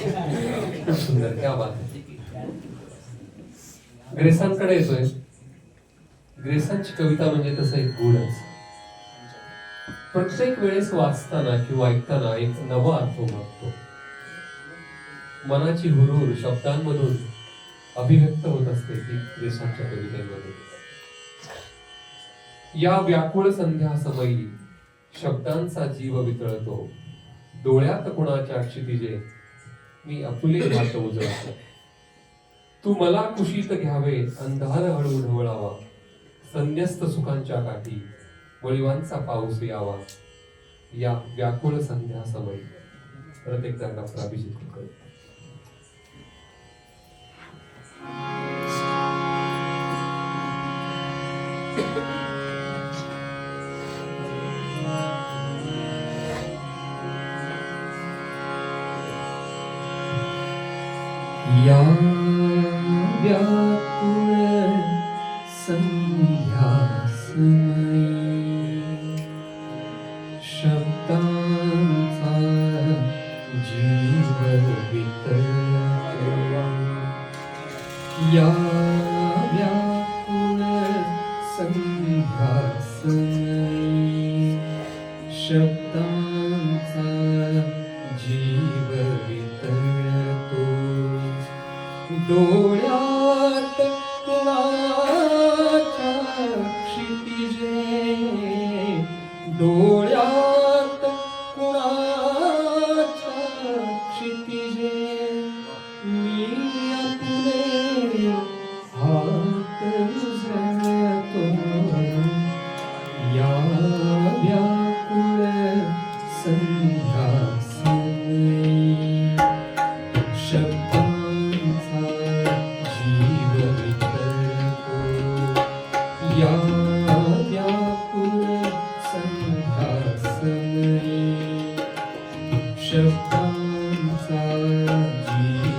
सुंदर क्या बात आहे. ग्रेसांकडे येतोय. ग्रेसांची कविता म्हणजे तसं एक गुणच. प्रत्येक वेळेस वाचताना किंवा ऐकताना एक नवा अर्थ उमटतो. मनाची हुरहुर शब्दांमधून अभिव्यक्त होत असते ती ग्रेसांच्या कवितेमध्ये. या व्याकुळ संध्या समयी शब्दांचा जीव वितळतो. डोळ्यात कुणाच्या क्षितिजे मी अपुले भात उजळतो. तू मला कुशीत घ्यावे अंधार हळू ढवळावा. संन्यस्त सुखांच्या काठी वळीवांचा पाऊस यावा. या व्याकुळ संध्या समय प्रत्येक जागा डॉक्टर करतो. या व्याकुळ संध्या समयी शब्दांचा जीव वितळतो या व्याकुळ संध्या शब्दां डोळ्यात कुणाच्या क्षितिजे डोळ्यात शब्दांचा जीव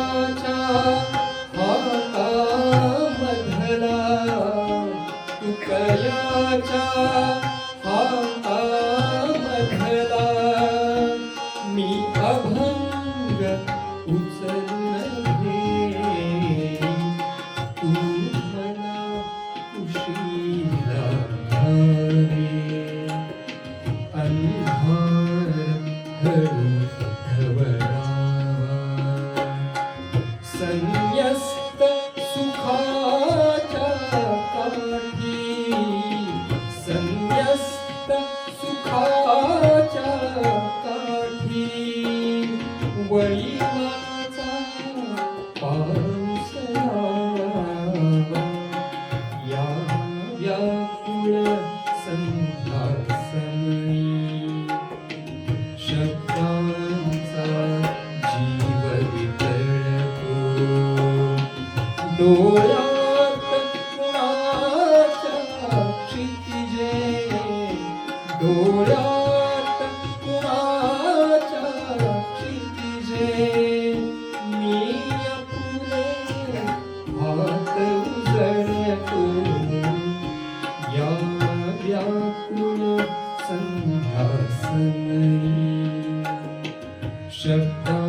semillas Shepherd.